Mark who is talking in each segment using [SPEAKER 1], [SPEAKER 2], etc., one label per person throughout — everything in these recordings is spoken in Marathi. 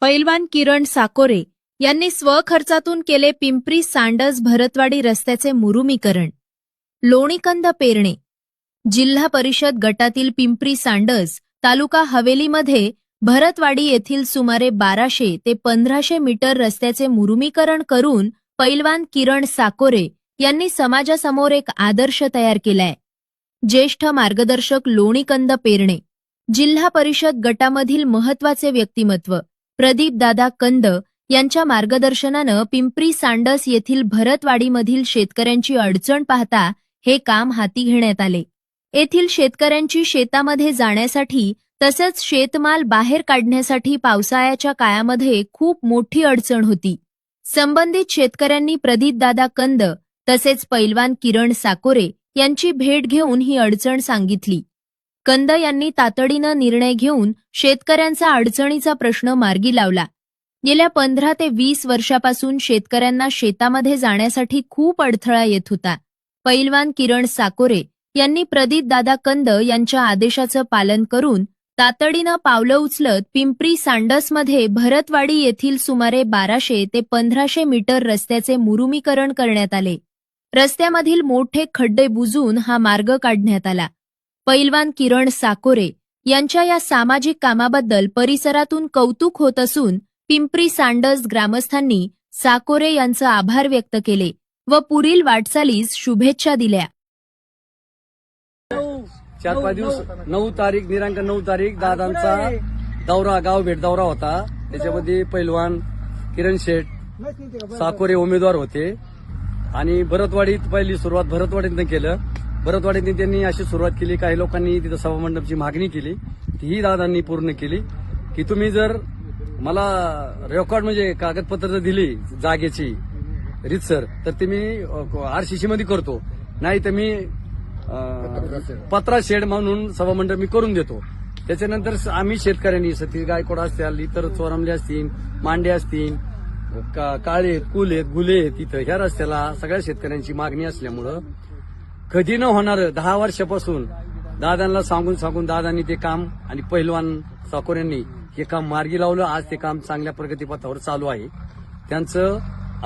[SPEAKER 1] पैलवान किरण साकोरे यांनी स्वखर्चातून केले पिंपरी सांडस भरतवाडी रस्त्याचे मुरुमीकरण. लोणीकंद पेरणे. जिल्हा परिषद गटातील पिंपरी सांडस तालुका हवेलीमध्ये भरतवाडी येथील सुमारे बाराशे ते पंधराशे मीटर रस्त्याचे मुरुमीकरण करून पैलवान किरण साकोरे यांनी समाजासमोर एक आदर्श तयार केलाय. ज्येष्ठ मार्गदर्शक लोणीकंद पेरणे. जिल्हा परिषद गटामधील महत्त्वाचे व्यक्तिमत्व. प्रदीप दादा कंद यांच्या मार्गदर्शनानं पिंपरी सांडस येथील भरतवाडीमधील शेतकऱ्यांची अडचण पाहता हे काम हाती घेण्यात आले. येथील शेतकऱ्यांची शेतामध्ये जाण्यासाठी तसंच शेतमाल बाहेर काढण्यासाठी पावसाळ्याच्या काळामध्ये खूप मोठी अडचण होती. संबंधित शेतकऱ्यांनी प्रदीपदादा कंद तसेच पैलवान किरण साकोरे यांची भेट घेऊन ही अडचण सांगितली. कंद यांनी तातडीनं निर्णय घेऊन शेतकऱ्यांचा अडचणीचा प्रश्न मार्गी लावला. गेल्या पंधरा ते वीस वर्षापासून शेतकऱ्यांना शेतामध्ये जाण्यासाठी खूप अडथळा येत होता. पैलवान किरण साकोरे यांनी प्रदीप दादा कंद यांच्या आदेशाचं पालन करून तातडीनं पावलं उचलत पिंपरी सांडसमध्ये भरतवाडी येथील सुमारे बाराशे ते पंधराशे मीटर रस्त्याचे मुरुमीकरण करण्यात आले. रस्त्यामधील मोठे खड्डे बुजून हा मार्ग काढण्यात आला. पैलवान किरण साकोरे यांच्या या सामाजिक कामाबद्दल परिसरातून कौतुक होत असून पिंपरी सांडस ग्रामस्थांनी साकोरे यांचं आभार व्यक्त केले व पुढील वाटचालीस शुभेच्छा दिल्या.
[SPEAKER 2] चार पाच दिवस नऊ तारीख दिनांक नऊ तारीख दादांचा दौरा गाव भेट दौरा होता. त्याच्यामध्ये पैलवान किरण शेठ साकोरे उमेदवार होते. आणि भरतवाडीत पहिली सुरुवात भरतवाडीतनं केलं. भरतवाडीतनं त्यांनी अशी सुरुवात केली. काही लोकांनी तिथं सभामंडपची मागणी केली. तीही दादांनी पूर्ण केली. की तुम्ही जर मला रेकॉर्ड म्हणजे कागदपत्र जर दिली जागेची रितसर तर ते मी आरसीसी मध्ये करतो. नाही तर मी पत्रा शेड म्हणून सभामंडप मी करून देतो. त्याच्यानंतर स- आम्ही शेतकऱ्यांनी सतीश गायकवाड असतील इतर चोरामले असतील मांडे असतील का- काळे कुल आहेत गुले आहेत तिथं ह्या रस्त्याला सगळ्या शेतकऱ्यांची मागणी असल्यामुळं कधी न होणार दहा वर्षापासून दादांना सांगून सांगून दादांनी ते काम आणि पहिलवान साकोऱ्यांनी हे काम मार्गी लावलं. आज ते काम चांगल्या प्रगतीपथावर चालू आहे. त्यांचं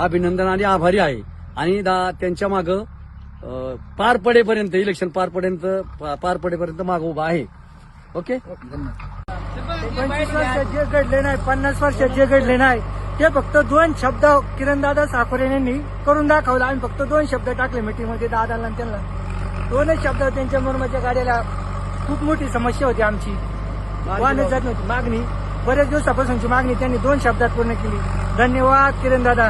[SPEAKER 2] अभिनंदन आणि आभारी आहे. आणि दा त्यांच्या मागं पार पडेपर्यंत इलेक्शन पार पडेपर्यंत पार पडेपर्यंत मागं उभा आहे. ओके?
[SPEAKER 3] पंचवीस वर्षात जे घडले नाही पन्नास वर्षात जे घडले नाही ते फक्त दोन शब्द किरणदादा साकोरे यांनी करून दाखवलं. आम्ही फक्त दोन शब्द टाकले मीटिंगमध्ये दादाला त्यांना. दोनच शब्द त्यांच्या मर्माच्या गाड्याला खूप मोठी समस्या होती आमची. वाहनच जात नव्हती. मागणी. बरेच दिवसापासूनची मागणी त्यांनी दोन शब्दात पूर्ण केली. धन्यवाद किरणदादा.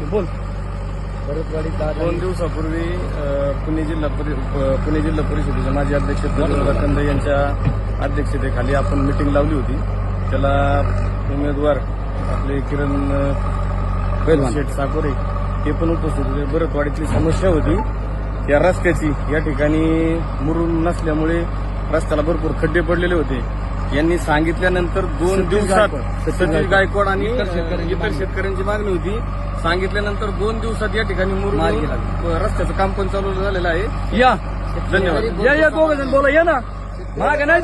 [SPEAKER 2] बोल बोल.
[SPEAKER 4] दोन दिवसापूर्वी पुणे जिल्हा परि- पुणे जिल्हा परिषदेचे माजी अध्यक्ष कंद यांच्या अध्यक्षतेखाली आपण मिटिंग लावली होती. त्याला उमेदवार आपले किरण. शेठ साकोरे हे पण उपस्थित होते. भरतवाडीतली समस्या होती. या रस्त्याची या ठिकाणी मुरुम नसल्यामुळे रस्त्याला भरपूर खड्डे पडलेले होते. यांनी सांगितल्यानंतर दोन
[SPEAKER 2] सतीश
[SPEAKER 4] दिवसात
[SPEAKER 2] गायकवाड. सतीश
[SPEAKER 4] सतीश
[SPEAKER 2] गायकवाड.
[SPEAKER 4] आणि
[SPEAKER 2] इतर शेतकऱ्यांची
[SPEAKER 4] इतर शेतकऱ्यांची मागणी होती. सांगितल्यानंतर दोन दिवसात या ठिकाणी
[SPEAKER 2] लागली.
[SPEAKER 4] रस्त्याचं काम पण चालू झालेलं आहे.
[SPEAKER 2] या.
[SPEAKER 4] धन्यवाद.
[SPEAKER 2] या या दोघ जण बोला. या ना. माग नाही